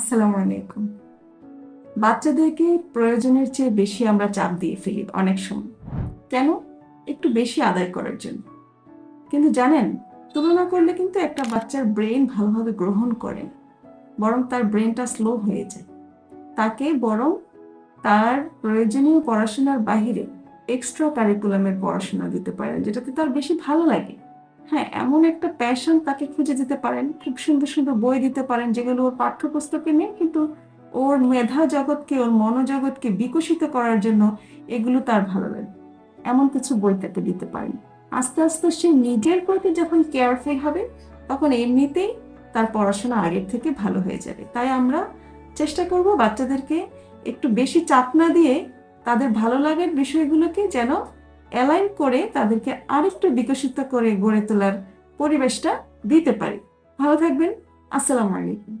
আসসালামু আলাইকুম। বাচ্চাদেরকে প্রয়োজনের চেয়ে বেশি আমরা চাপ দিয়ে ফেলি অনেক সময়। কেন? একটু বেশি আদায় করার জন্য। কিন্তু জানেন, তুলনা করলে কিন্তু একটা বাচ্চার ব্রেন ভালোভাবে গ্রহণ করে, বরং তার ব্রেনটা স্লো হয়ে যায়। তাকে বরং তার প্রয়োজনীয় পড়াশোনার বাহিরে এক্সট্রা কারিকুলামের পড়াশোনা দিতে পারেন, যেটাতে তার বেশি ভালো লাগে। হ্যাঁ এমন একটা প্যাশন তাকে খুঁজে দিতে পারেন, খুব সুন্দর সুন্দর বই দিতে পারেন, যেগুলো ওর পাঠ্যপুস্তকে নেই, কিন্তু ওর মেধা জগৎকে, ওর মনোজগৎকে বিকশিত করার জন্য এগুলো তার ভালো লাগে। এমন কিছু বই তাকে দিতে পারেন। আস্তে আস্তে সে নিজের প্রতি যখন কেয়ারফুল হবে, তখন এমনিতেই তার পড়াশোনা আগের থেকে ভালো হয়ে যাবে। তাই আমরা চেষ্টা করব বাচ্চাদেরকে একটু বেশি চাপ না দিয়ে তাদের ভালো লাগার বিষয়গুলোকে যেন অ্যালাইন করে তাদেরকে আরেকটু বিকশিত করে গড়ে তোলার পরিবেশটা দিতে পারি। ভালো থাকবেন। আসসালামু আলাইকুম।